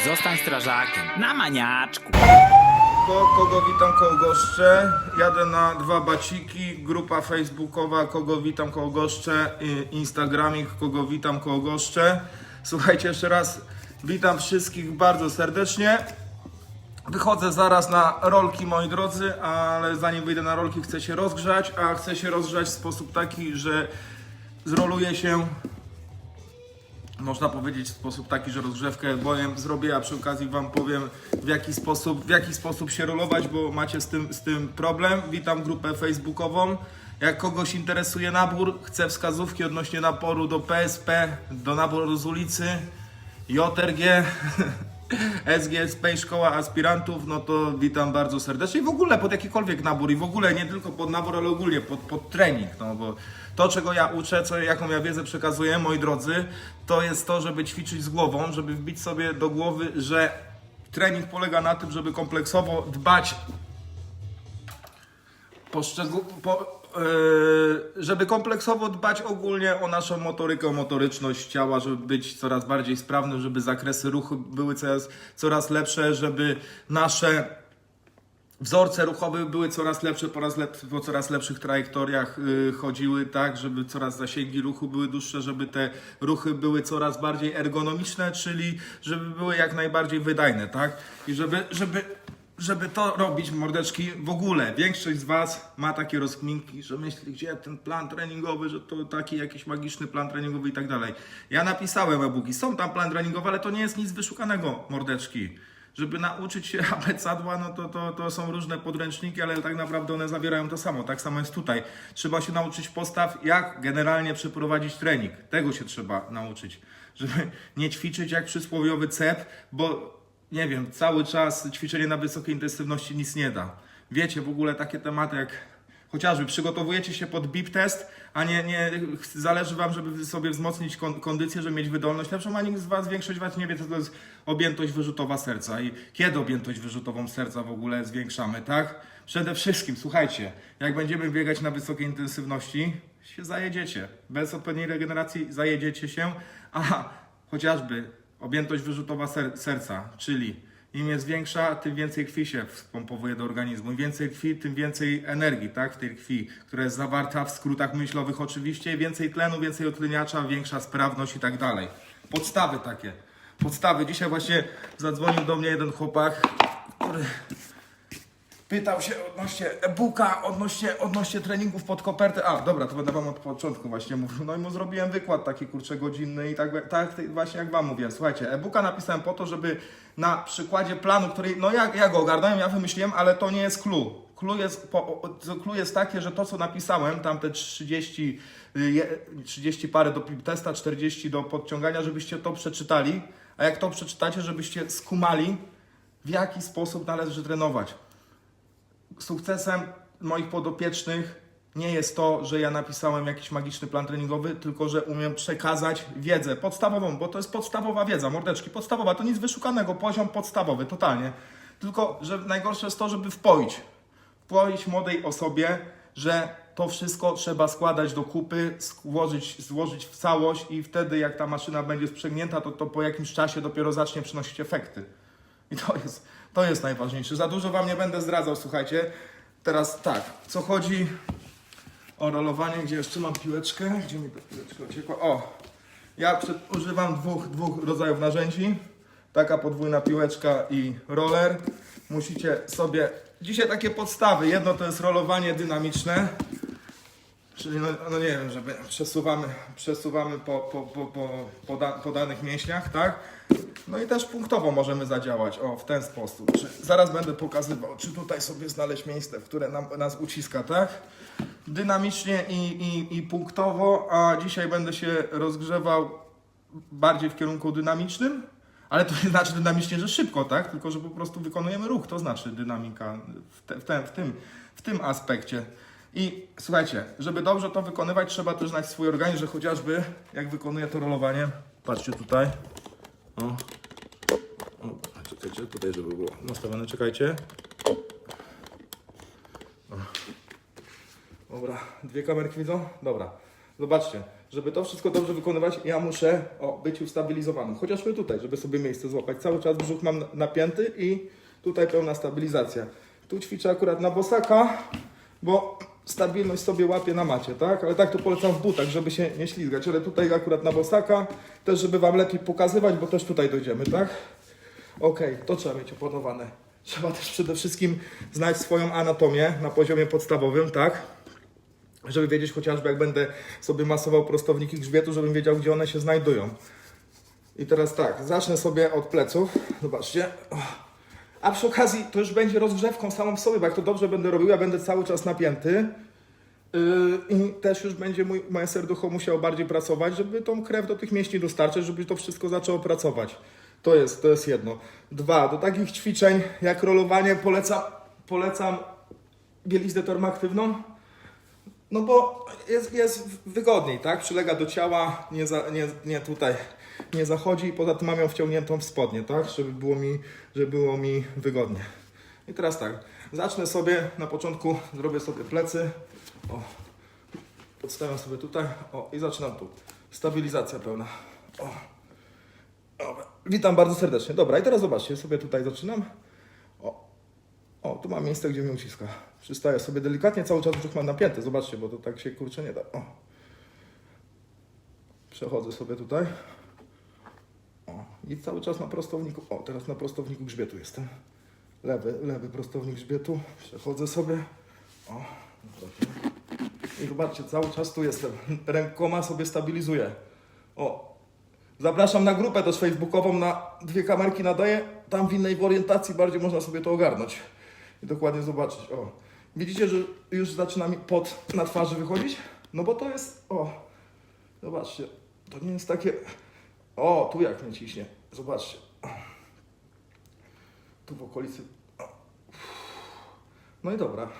Zostań strażakiem. Na maniaczku. Ko, kogo witam, kogo goszczę. Jadę na dwa baciki. Grupa facebookowa, kogo witam, kogo goszczę. Instagramik, kogo witam, kogo goszczę. Słuchajcie, jeszcze raz witam wszystkich bardzo serdecznie. Wychodzę zaraz na rolki, moi drodzy, ale zanim wyjdę na rolki, chcę się rozgrzać, a chcę się rozgrzać w sposób taki, że zroluję się można powiedzieć w sposób taki, że rozgrzewkę bowiem zrobię, a przy okazji Wam powiem w jaki sposób, w jaki sposób się rolować, bo macie z tym, z tym problem. Witam grupę facebookową. Jak kogoś interesuje nabór, chcę wskazówki odnośnie naboru do PSP, do naboru z ulicy, JRG, SGSP i Szkoła Aspirantów, no to witam bardzo serdecznie. I w ogóle pod jakikolwiek nabór i w ogóle nie tylko pod nabór, ale ogólnie pod, pod trening, no bo to czego ja uczę, co, jaką ja wiedzę przekazuję, moi drodzy, to jest to, żeby ćwiczyć z głową, żeby wbić sobie do głowy, że trening polega na tym, żeby kompleksowo dbać. Po, yy, żeby kompleksowo dbać ogólnie o naszą motorykę, motoryczność ciała, żeby być coraz bardziej sprawnym, żeby zakresy ruchu były coraz, coraz lepsze, żeby nasze wzorce ruchowe były coraz lepsze, po, raz lep, po coraz lepszych trajektoriach yy, chodziły, tak, żeby coraz zasięgi ruchu były dłuższe, żeby te ruchy były coraz bardziej ergonomiczne, czyli żeby były jak najbardziej wydajne, tak? I żeby, żeby, żeby to robić, mordeczki, w ogóle większość z Was ma takie rozkminki, że myśli, gdzie ten plan treningowy, że to taki jakiś magiczny plan treningowy i tak dalej. Ja napisałem e-booki, są tam plan treningowy, ale to nie jest nic wyszukanego, mordeczki żeby nauczyć się abecadła, no to, to, to są różne podręczniki, ale tak naprawdę one zawierają to samo. Tak samo jest tutaj. Trzeba się nauczyć postaw, jak generalnie przeprowadzić trening. Tego się trzeba nauczyć. Żeby nie ćwiczyć jak przysłowiowy cep, bo nie wiem, cały czas ćwiczenie na wysokiej intensywności nic nie da. Wiecie w ogóle takie tematy jak chociażby przygotowujecie się pod BIP test, a nie, nie zależy Wam, żeby sobie wzmocnić kon- kondycję, żeby mieć wydolność lepszą, a nikt z Was, większość Was nie wie, co to jest objętość wyrzutowa serca i kiedy objętość wyrzutową serca w ogóle zwiększamy, tak? Przede wszystkim, słuchajcie, jak będziemy biegać na wysokiej intensywności, się zajedziecie. Bez odpowiedniej regeneracji zajedziecie się, a chociażby objętość wyrzutowa ser- serca, czyli im jest większa, tym więcej krwi się wpompowuje do organizmu. Im więcej krwi, tym więcej energii, tak, w tej krwi, która jest zawarta w skrótach myślowych oczywiście. Więcej tlenu, więcej utleniacza, większa sprawność i tak dalej. Podstawy takie. Podstawy. Dzisiaj właśnie zadzwonił do mnie jeden chłopak, który pytał się odnośnie e-booka, odnośnie, odnośnie treningów pod kopertę. A, dobra, to będę wam od początku właśnie mówił. No i mu zrobiłem wykład taki kurczę godzinny i tak, tak właśnie jak wam mówiłem. Słuchajcie, e-booka napisałem po to, żeby na przykładzie planu, który, no ja, ja go ogarnąłem, ja wymyśliłem, ale to nie jest clue. Clue jest, po, clue jest takie, że to co napisałem, tam te 30, y, je- 30 parę do testa, 40 do podciągania, żebyście to przeczytali, a jak to przeczytacie, żebyście skumali, w jaki sposób należy trenować sukcesem moich podopiecznych nie jest to, że ja napisałem jakiś magiczny plan treningowy, tylko że umiem przekazać wiedzę podstawową, bo to jest podstawowa wiedza, mordeczki, podstawowa, to nic wyszukanego, poziom podstawowy, totalnie. Tylko, że najgorsze jest to, żeby wpoić, wpoić młodej osobie, że to wszystko trzeba składać do kupy, złożyć, złożyć w całość i wtedy jak ta maszyna będzie sprzęgnięta, to to po jakimś czasie dopiero zacznie przynosić efekty. I to jest, to jest najważniejsze. Za dużo Wam nie będę zdradzał, słuchajcie. Teraz tak, co chodzi o rolowanie, gdzie jeszcze mam piłeczkę. Gdzie mi piłeczka uciekła? O, ja przed, używam dwóch, dwóch rodzajów narzędzi. Taka podwójna piłeczka i roller. Musicie sobie... Dzisiaj takie podstawy. Jedno to jest rolowanie dynamiczne. Czyli no, no nie wiem, żeby przesuwamy, przesuwamy po, po, po, po, po, da, po danych mięśniach, tak? No i też punktowo możemy zadziałać, o w ten sposób. Czy, zaraz będę pokazywał, czy tutaj sobie znaleźć miejsce, w które nam, nas uciska, tak? Dynamicznie i, i, i punktowo, a dzisiaj będę się rozgrzewał bardziej w kierunku dynamicznym, ale to nie znaczy dynamicznie, że szybko, tak? Tylko, że po prostu wykonujemy ruch, to znaczy dynamika w, te, w, w, tym, w tym aspekcie. I słuchajcie, żeby dobrze to wykonywać, trzeba też znać swój organizm, że chociażby jak wykonuję to rolowanie, patrzcie tutaj, o, o czekajcie, tutaj żeby było nastawione, czekajcie. O. Dobra, dwie kamerki widzą? Dobra. Zobaczcie, Żeby to wszystko dobrze wykonywać, ja muszę o, być ustabilizowanym. Chociażby tutaj, żeby sobie miejsce złapać. Cały czas brzuch mam napięty i tutaj pełna stabilizacja. Tu ćwiczę akurat na bosaka, bo stabilność sobie łapię na macie, tak? Ale tak to polecam w butach, żeby się nie ślizgać. Ale tutaj akurat na bosaka, też żeby Wam lepiej pokazywać, bo też tutaj dojdziemy, tak? Okej, to trzeba mieć opanowane. Trzeba też przede wszystkim znać swoją anatomię na poziomie podstawowym, tak? Żeby wiedzieć chociażby, jak będę sobie masował prostowniki grzbietu, żebym wiedział, gdzie one się znajdują. I teraz tak, zacznę sobie od pleców. Zobaczcie. A przy okazji to już będzie rozgrzewką samą w sobie, bo jak to dobrze będę robił, ja będę cały czas napięty. Yy, I też już będzie mój, moje serducho musiało bardziej pracować, żeby tą krew do tych mięśni dostarczyć, żeby to wszystko zaczęło pracować. To jest, to jest jedno. Dwa, do takich ćwiczeń jak rolowanie polecam, polecam bieliznę termoaktywną. No bo jest, jest wygodniej, tak? Przylega do ciała, nie, za, nie, nie tutaj nie zachodzi i poza tym mam ją wciągniętą w spodnie, tak? Żeby było mi, żeby było mi wygodnie. I teraz tak, zacznę sobie na początku, zrobię sobie plecy. O, podstawiam sobie tutaj. O, i zaczynam tu. Stabilizacja pełna. O. Dobra. Witam bardzo serdecznie. Dobra, i teraz zobaczcie, sobie tutaj zaczynam. O, o, tu mam miejsce, gdzie mnie uciska. Przystaję sobie delikatnie, cały czas brzuch mam napięty. Zobaczcie, bo to tak się kurczę nie da. O. Przechodzę sobie tutaj. I cały czas na prostowniku. O, teraz na prostowniku grzbietu jestem. Lewy, lewy prostownik grzbietu. Przechodzę sobie. O, dobra. I zobaczcie, cały czas tu jestem. Rękoma sobie stabilizuję. O, zapraszam na grupę też facebookową, na dwie kamerki nadaję. Tam w innej orientacji bardziej można sobie to ogarnąć. I dokładnie zobaczyć. O, widzicie, że już zaczyna mi pot na twarzy wychodzić? No bo to jest, o, zobaczcie, to nie jest takie, o, tu jak mnie ciśnie. Zobaczcie. Tu w okolicy. No i dobra.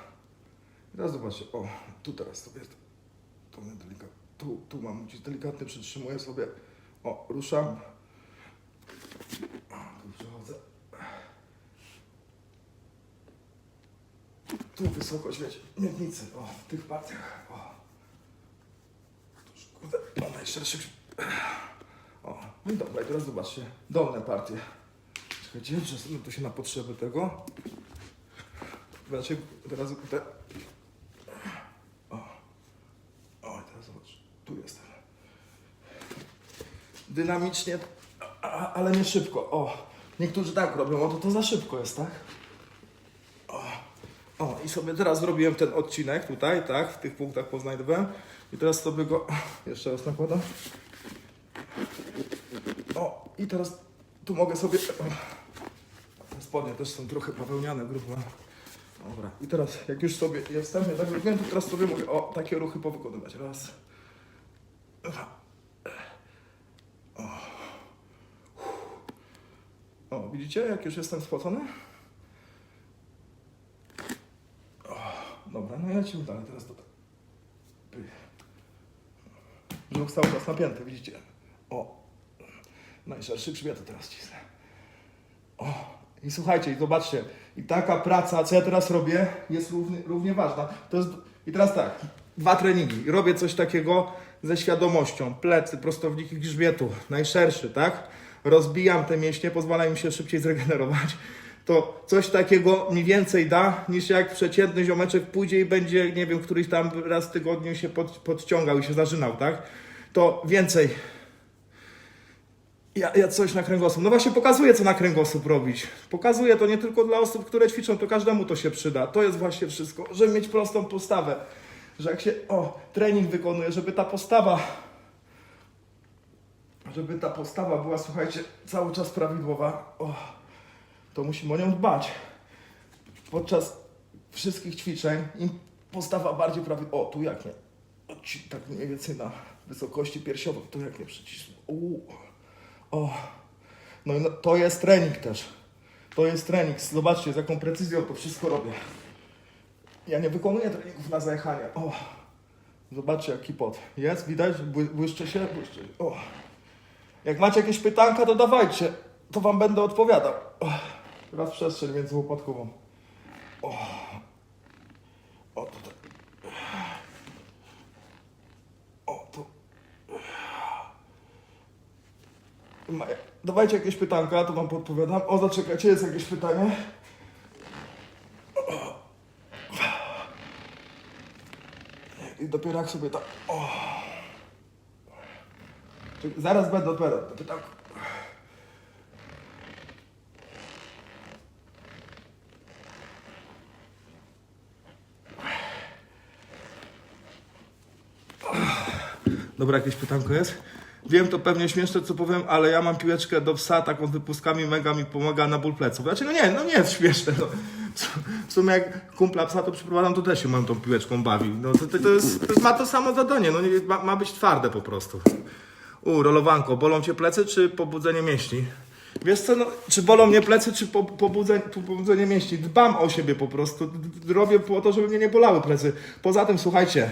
Teraz zobaczcie, o, tu teraz sobie, to mnie delikatnie, tu, tu mam gdzieś delikatnie przytrzymuję sobie, o, ruszam, tu przechodzę, tu wysokość, wiecie, miednicy, o, w tych partiach, o, tu już, kurde, o, najszerszy. O, no dobra, i teraz zobaczcie, dolne partie, czekajcie, przesunę tu się na potrzeby tego, znaczy, teraz te, o, i teraz zobacz, tu jestem. Dynamicznie, a, ale nie szybko. O, niektórzy tak robią, o to, to za szybko jest, tak? O, o, i sobie teraz zrobiłem ten odcinek tutaj, tak, w tych punktach poznajdowałem. I teraz sobie go jeszcze raz nakładam. I teraz tu mogę sobie... Spodnie też są trochę bawełniane, grube. Dobra, i teraz jak już sobie je wstępnie tak robiłem, to teraz sobie mogę o takie ruchy powykonywać. Raz, dwa. O. o, widzicie jak już jestem spocony? O, dobra, no i lecimy dalej teraz tutaj. Brzuch cały czas napięty, widzicie? O, najszerszy grzbiet teraz cisnę. O, i słuchajcie, i zobaczcie, i taka praca, co ja teraz robię, jest równie, równie ważna. To jest, I teraz tak, dwa treningi. Robię coś takiego ze świadomością. Plecy, prostowniki grzbietu, najszerszy, tak? Rozbijam te mięśnie, pozwala im się szybciej zregenerować. To coś takiego mniej więcej da, niż jak przeciętny ziomeczek pójdzie i będzie, nie wiem, któryś tam raz w tygodniu się pod, podciągał i się zażynał, tak? To więcej ja, ja coś na kręgosłup. No właśnie pokazuję, co na kręgosłup robić. Pokazuję to nie tylko dla osób, które ćwiczą, to każdemu to się przyda. To jest właśnie wszystko, żeby mieć prostą postawę. Że jak się, o, trening wykonuje, żeby ta postawa, żeby ta postawa była, słuchajcie, cały czas prawidłowa, o, to musimy o nią dbać. Podczas wszystkich ćwiczeń im postawa bardziej prawidłowa, o, tu jak nie, o, ci, tak mniej więcej na wysokości piersiowej, tu jak nie przycisnę, uuu. O, no no, to jest trening też. To jest trening. Zobaczcie, z jaką precyzją to wszystko robię. Ja nie wykonuję treningów na zajechanie. O, zobaczcie jaki pot. Jest, widać? Bły, błyszczy się? Błyszczy. O. Jak macie jakieś pytanka, to dawajcie. To wam będę odpowiadał. O. Teraz przestrzeń między łopatkową. O. O, tutaj. O, tu. Ma- Dawajcie jakieś pytanka, to wam podpowiadam. O, zaczekajcie, jest jakieś pytanie. I dopiero jak sobie tak... O. Zaraz będę dopiero. to pytanko. Dobra, jakieś pytanko jest? Wiem, to pewnie śmieszne, co powiem, ale ja mam piłeczkę do psa, taką z wypuskami, mega mi pomaga na ból pleców. Znaczy, no nie, no nie jest śmieszne. No. W sumie jak kumpla psa to przyprowadzam, to też się moją tą piłeczką bawi. No to, to, to, jest, to ma to samo zadanie, no nie, ma, ma być twarde po prostu. U, rolowanko, bolą cię plecy czy pobudzenie mięśni? Wiesz co, no, czy bolą mnie plecy, czy po, pobudzenie, pobudzenie mięśni? Dbam o siebie po prostu. Robię po to, żeby mnie nie bolały plecy. Poza tym, słuchajcie,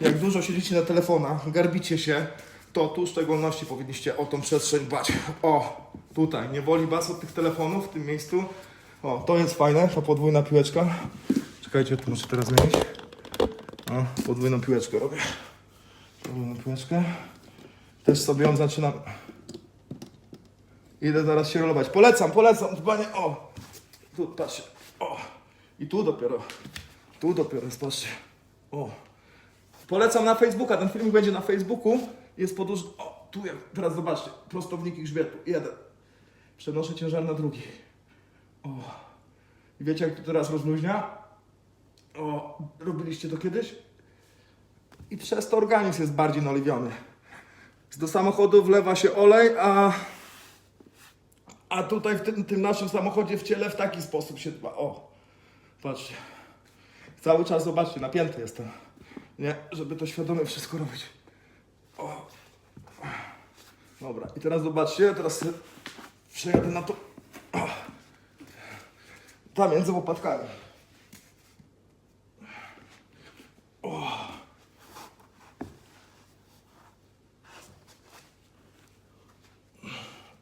jak dużo siedzicie na telefonach, garbicie się, to tu w szczególności powinniście o tą przestrzeń dbać. O, tutaj, nie boli was od tych telefonów w tym miejscu. O, to jest fajne, ta podwójna piłeczka. Czekajcie, to muszę teraz zmienić. O, podwójną piłeczkę robię. Podwójną piłeczkę. Też sobie ją zaczynam. Idę zaraz się rolować. Polecam, polecam, dbanie. O! Tu, patrzcie. O! I tu dopiero. Tu dopiero, patrzcie. O! Polecam na Facebooka. Ten filmik będzie na Facebooku. Jest podłuż... O! Tu jest. Teraz zobaczcie. Prostowniki grzbietu. Jeden. Przenoszę ciężar na drugi. O! I wiecie, jak to teraz rozluźnia? O! Robiliście to kiedyś? I przez to organizm jest bardziej naoliwiony. Do samochodu wlewa się olej, a, a tutaj w tym, tym naszym samochodzie w ciele w taki sposób się dba. O, patrzcie. Cały czas zobaczcie, napięty jestem. Nie, żeby to świadomie wszystko robić. O. Dobra, i teraz zobaczcie, teraz przejadę na to. O. Tam między łopatkami.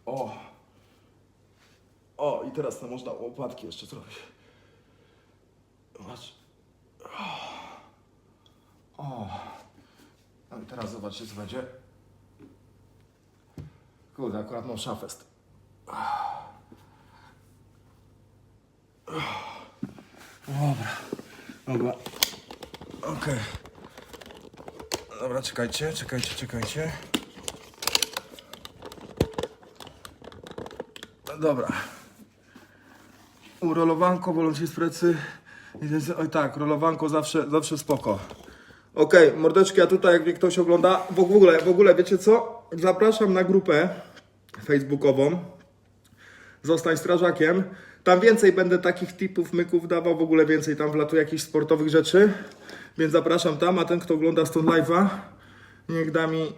O. O, i teraz to można łopatki jeszcze zrobić. Zobacz. O. No i teraz zobaczcie, co będzie. Kurde, akurat mam szafest. Dobra. Dobra. Okej. Dobra, czekajcie, czekajcie, czekajcie. Dobra. U rolowanko, bolą ci z jest- Oj tak, rolowanko zawsze, zawsze spoko. Okej, mordeczki, a tutaj jak mnie ktoś ogląda, w ogóle, w ogóle, wiecie co? Zapraszam na grupę facebookową. Zostań strażakiem. Tam więcej będę takich tipów, myków dawał, w ogóle więcej tam wlatuje jakichś sportowych rzeczy. Więc zapraszam tam, a ten, kto ogląda stąd live'a, niech da mi.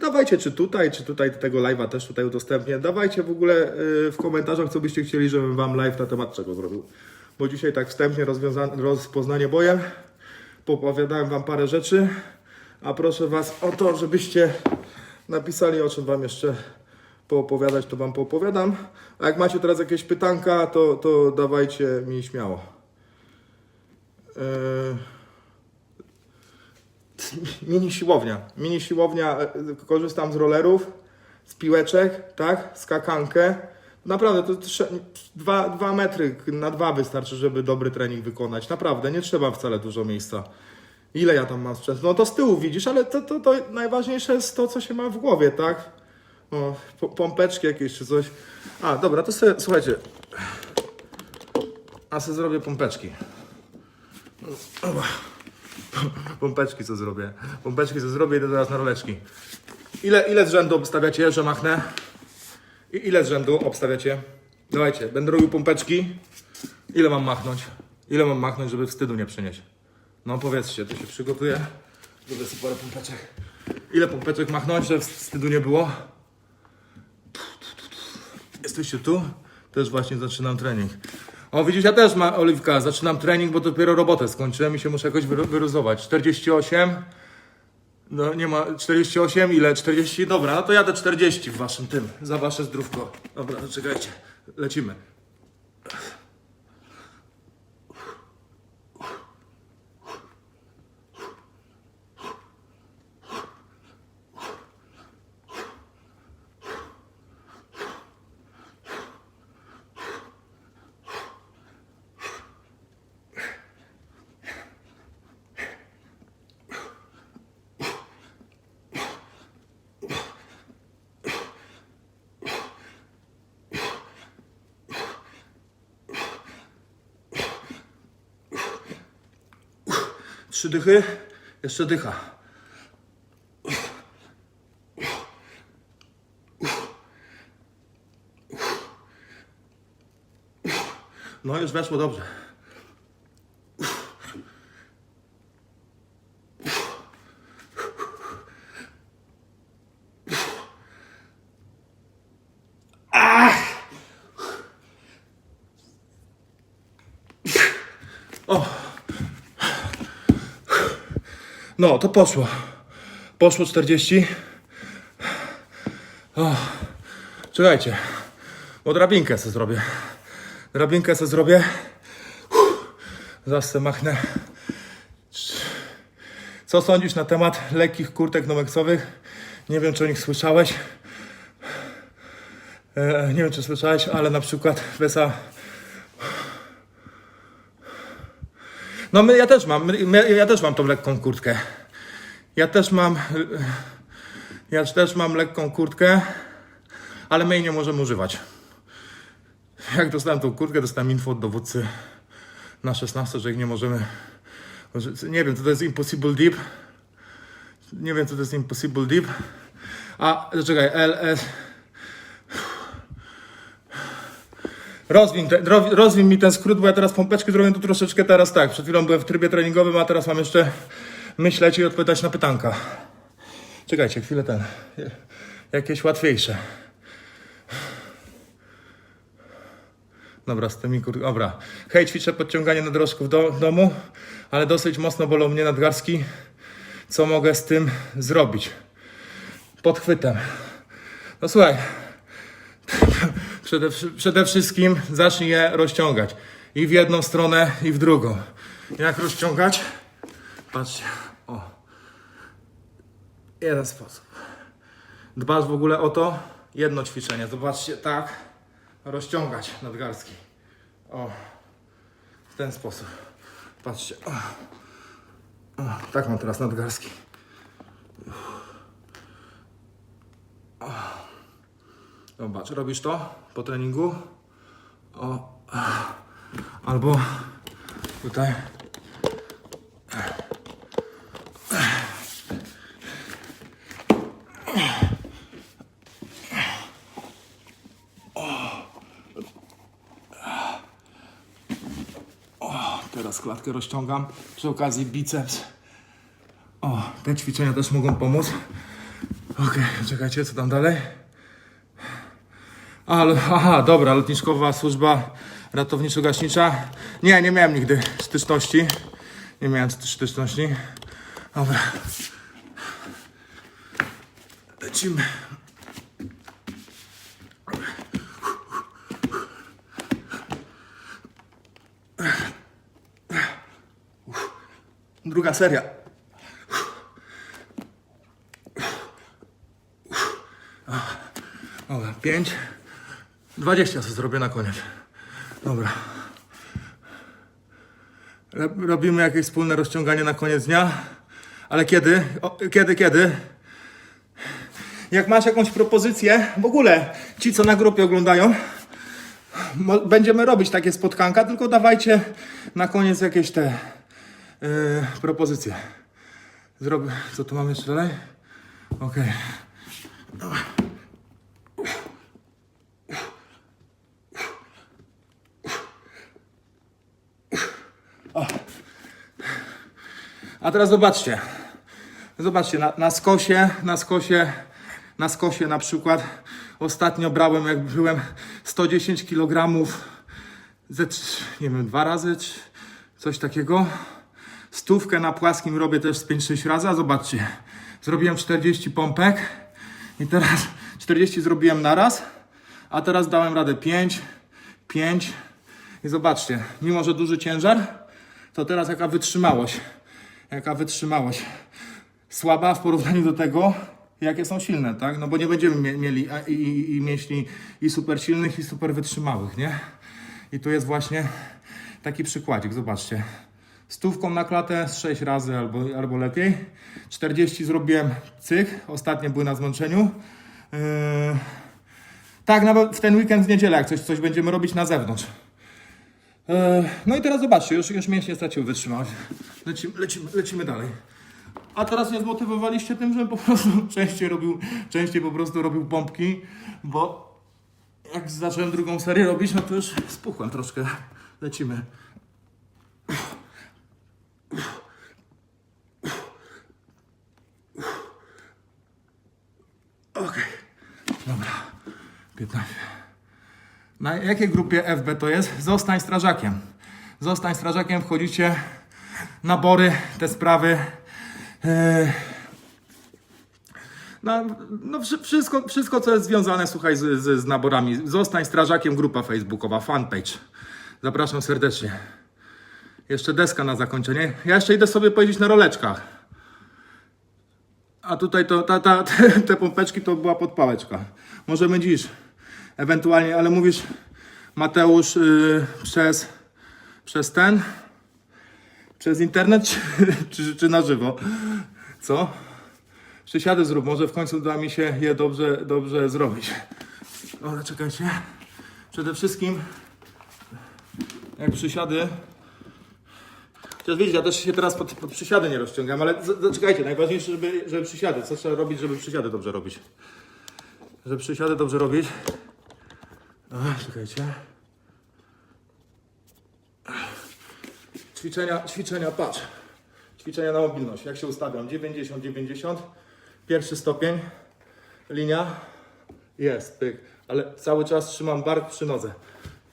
Dawajcie, czy tutaj, czy tutaj tego live'a też tutaj udostępnię. Dawajcie w ogóle y, w komentarzach, co byście chcieli, żebym wam live na temat czego zrobił. Bo dzisiaj tak wstępnie rozpoznanie bojem. Popowiadałem wam parę rzeczy, a proszę was o to, żebyście napisali, o czym wam jeszcze poopowiadać, to wam poopowiadam. A jak macie teraz jakieś pytanka, to, to dawajcie mi śmiało. Yy... Mini siłownia. Mini siłownia, e, korzystam z rollerów, z piłeczek, tak? Skakankę. Naprawdę, to trze- dwa, dwa metry na dwa wystarczy, żeby dobry trening wykonać. Naprawdę, nie trzeba wcale dużo miejsca. Ile ja tam mam sprzętu? No to z tyłu widzisz, ale to, to, to najważniejsze jest to, co się ma w głowie, tak? O, po- pompeczki jakieś czy coś. A, dobra, to sobie, słuchajcie. A sobie zrobię pompeczki. Dobra. Pompeczki co zrobię. Pompeczki co zrobię, idę teraz na roleczki. Ile, ile z rzędu obstawiacie, że machnę? I ile z rzędu obstawiacie? Dawajcie, będę robił pompeczki. Ile mam machnąć? Ile mam machnąć, żeby wstydu nie przynieść? No powiedzcie, to się przygotuję. Zrobię sobie parę pompeczek. Ile pompeczek machnąć, żeby wstydu nie było? Jesteście tu? Też właśnie zaczynam trening. O, widzisz, ja też mam, Oliwka, zaczynam trening, bo dopiero robotę skończyłem i się muszę jakoś wyluzować. 48. No nie ma, 48, ile? 40? Dobra, no to jadę 40 w waszym tym, za wasze zdrówko. Dobra, to czekajcie, lecimy. Trzy dychy. Jeszcze dycha. No już weszło dobrze. No, to poszło. Poszło 40. O, czekajcie, bo drabinkę sobie zrobię. Drabinkę sobie zrobię. Uff, Zaraz se machnę. Co sądzisz na temat lekkich kurtek nomeksowych? Nie wiem, czy o nich słyszałeś. E, nie wiem, czy słyszałeś, ale na przykład Wesa No my, ja też mam, my, ja też mam tą lekką kurtkę. Ja też mam, ja też mam lekką kurtkę, ale my jej nie możemy używać. Jak dostałem tą kurtkę, dostałem info od dowódcy na 16, że ich nie możemy. Nie wiem, co to jest Impossible Deep. Nie wiem, co to jest Impossible Deep. A, czekaj, LS... Rozwin, te, ro- rozwin mi ten skrót, bo ja teraz pompeczki zrobię tu troszeczkę teraz tak. Przed chwilą byłem w trybie treningowym, a teraz mam jeszcze myśleć i odpowiadać na pytanka. Czekajcie, chwilę ten. Jakieś łatwiejsze. Dobra, z tymi kur... Dobra. Hej, ćwiczę podciąganie na drożku w, do, domu, ale dosyć mocno bolą mnie nadgarstki. Co mogę z tym zrobić? Podchwytem. No słuchaj, Przede, przede wszystkim zacznij je rozciągać. I w jedną stronę, i w drugą. Jak rozciągać? Patrzcie. O. Jeden sposób. Dbasz w ogóle o to? Jedno ćwiczenie. Zobaczcie, tak. Rozciągać nadgarstki. O. W ten sposób. Patrzcie. O. O. Tak mam teraz nadgarstki. Zobacz, robisz to po treningu. O. Albo tutaj. O, teraz klatkę rozciągam. Przy okazji biceps. O, te ćwiczenia też mogą pomóc. Okej, czekajcie, co tam dalej? Ale, aha, dobra, lotniskowa służba ratowniczo-gaśnicza. Nie, nie miałem nigdy styczności. Nie miałem styc- styczności. Dobra. Lecimy. Druga seria. Dobra, 5. 20 sobie zrobię na koniec. Dobra. Ro- Robimy jakieś wspólne rozciąganie na koniec dnia. Ale kiedy? O, kiedy, kiedy? Jak masz jakąś propozycję, w ogóle ci, co na grupie oglądają, będziemy robić takie spotkanka, tylko dawajcie na koniec jakieś te yy, propozycje. Zrobię. Co tu mamy jeszcze dalej? Okej. A teraz zobaczcie. Zobaczcie, na, na skosie, na skosie, na skosie na przykład ostatnio brałem, jak byłem 110 kg ze, nie wiem, dwa razy, coś takiego. Stówkę na płaskim robię też z 5-6 razy, a zobaczcie. Zrobiłem 40 pompek i teraz 40 zrobiłem na raz, a teraz dałem radę 5, 5 i zobaczcie, mimo że duży ciężar, to teraz jaka wytrzymałość. Jaka wytrzymałość. Słaba w porównaniu do tego, jakie są silne, tak? No bo nie będziemy mie- mieli i, i, i mięśni i super silnych, i super wytrzymałych, nie? I tu jest właśnie taki przykładzik, zobaczcie. Stówką na klatę z 6 razy albo, albo lepiej. 40 zrobiłem cyk, ostatnie były na zmęczeniu. Yy... Tak, nawet w ten weekend w niedzielę, jak coś, coś będziemy robić na zewnątrz. E, No i teraz zobaczcie, już, już mięśnie stracił wytrzymałość. Lecimy, lecimy, lecimy dalej. A teraz mnie zmotywowaliście tym, że po prostu częściej robił, częściej po prostu robił pompki, bo jak zacząłem drugą serię robić, no to już spuchłem troszkę. Lecimy. Okej. Dobra. 15. Na jakiej grupie FB to jest? Zostań strażakiem. Zostań strażakiem, wchodzicie, nabory, te sprawy. Eee, no, no wszy- wszystko, wszystko, co jest związane, słuchaj, z, z, z naborami. Zostań strażakiem, grupa facebookowa, fanpage. Zapraszam serdecznie. Jeszcze deska na zakończenie. Ja jeszcze idę sobie pojeździć na roleczkach. A tutaj to, ta, ta, te, te pompeczki to była podpałeczka. Możemy dziś, ewentualnie, ale mówisz, Mateusz, yy, przez, przez ten, przez internet, czy, czy, czy na żywo? Co? Przysiady zrób, może w końcu uda mi się je dobrze, dobrze zrobić. Dobra, czekajcie. Przede wszystkim, jak przysiady, Chociaż widzicie, ja też się teraz pod, pod przysiady nie rozciągam, ale zaczekajcie, najważniejsze, żeby, żeby przysiady. Co trzeba robić, żeby przysiady dobrze robić? Żeby przysiady dobrze robić. Dobra, czekajcie. Ćwiczenia, ćwiczenia, patrz. Ćwiczenia na mobilność. Jak się ustawiam? 90, 90. Pierwszy stopień. Linia. Jest, pyk. Ale cały czas trzymam bark przy nodze.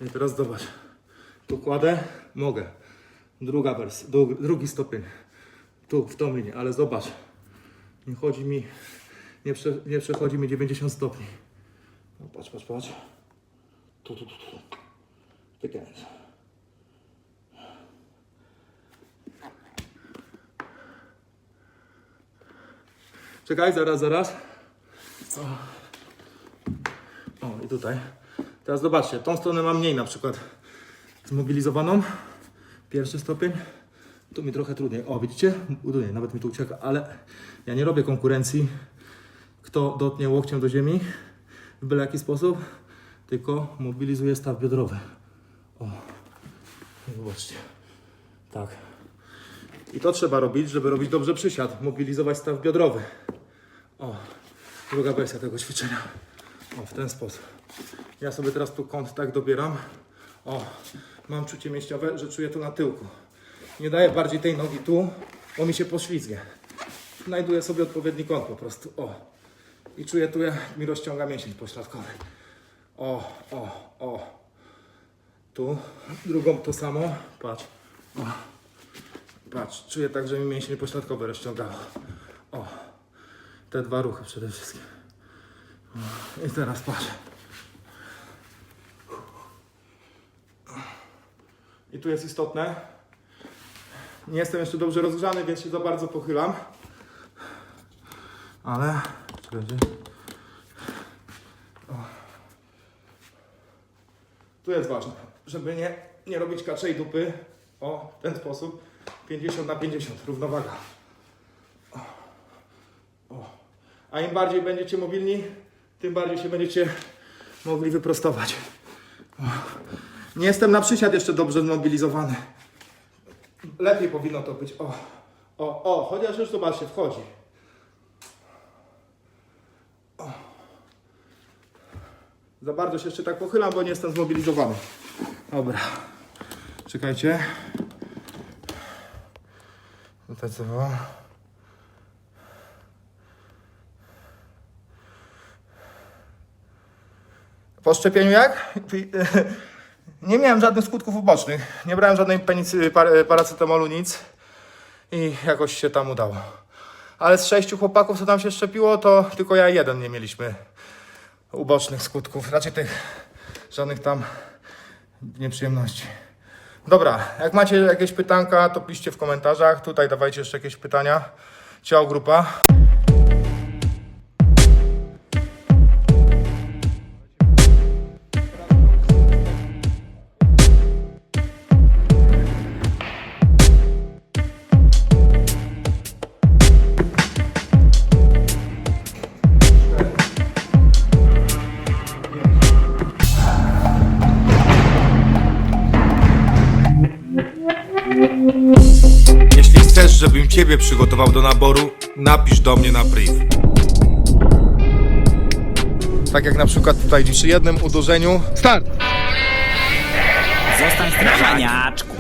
I teraz zobacz. Tu kładę, mogę. Druga dru- drugi stopień. Tu, w tą linię, ale zobacz. Nie chodzi mi, nie, prze, nie przechodzi mi 90 stopni. No, patrz, patrz, patrz. Tu, tu, tu, tu. Jest. Czekaj, zaraz, zaraz. O. o, i tutaj. Teraz zobaczcie, tą stronę mam mniej na przykład zmobilizowaną. Pierwszy stopień. Tu mi trochę trudniej. O, widzicie? Trudniej, nawet mi tu ucieka, ale ja nie robię konkurencji. Kto dotnie łokciem do ziemi w byle jaki sposób, tylko mobilizuję staw biodrowy. O, zobaczcie. Tak. I to trzeba robić, żeby robić dobrze przysiad. Mobilizować staw biodrowy. O, druga wersja tego ćwiczenia. O, w ten sposób. Ja sobie teraz tu kąt tak dobieram. O, mam czucie mięśniowe, że czuję tu na tyłku. Nie daję bardziej tej nogi tu, bo mi się poślizgnie. Znajduję sobie odpowiedni kąt po prostu. O. I czuję tu, jak mi rozciąga mięsień pośladkowy. O, o, o. Tu. Drugą to samo. Patrz. O. Patrz, czuję tak, że mi mięsień pośladkowy rozciągało. O. Te dwa ruchy przede wszystkim. I teraz patrz. I tu jest istotne. Nie jestem jeszcze dobrze rozgrzany, więc się za bardzo pochylam. Ale. Czekajcie. Tu jest ważne, żeby nie, nie robić kaczej dupy. O, w ten sposób. 50 na 50, równowaga. O. O. A im bardziej będziecie mobilni, tym bardziej się będziecie mogli wyprostować. Nie jestem na przysiad jeszcze dobrze zmobilizowany. Lepiej powinno to być. O, o, o, chociaż już zobaczcie, wchodzi. O. Za bardzo się jeszcze tak pochylam, bo nie jestem zmobilizowany. Dobra. Czekajcie. Co? Po szczepieniu jak? Nie miałem żadnych skutków ubocznych. Nie brałem żadnej penicy, par, paracetamolu, nic. I jakoś się tam udało. Ale z sześciu chłopaków, co tam się szczepiło, to tylko ja jeden nie mieliśmy ubocznych skutków. Raczej tych żadnych tam nieprzyjemności. Dobra, jak macie jakieś pytanka, to piszcie w komentarzach. Tutaj dawajcie jeszcze jakieś pytania. Ciao grupa. Ciebie przygotował do naboru, napisz do mnie na priv. Tak jak na przykład tutaj przy jednym uderzeniu. Start! Zostań maniaczku.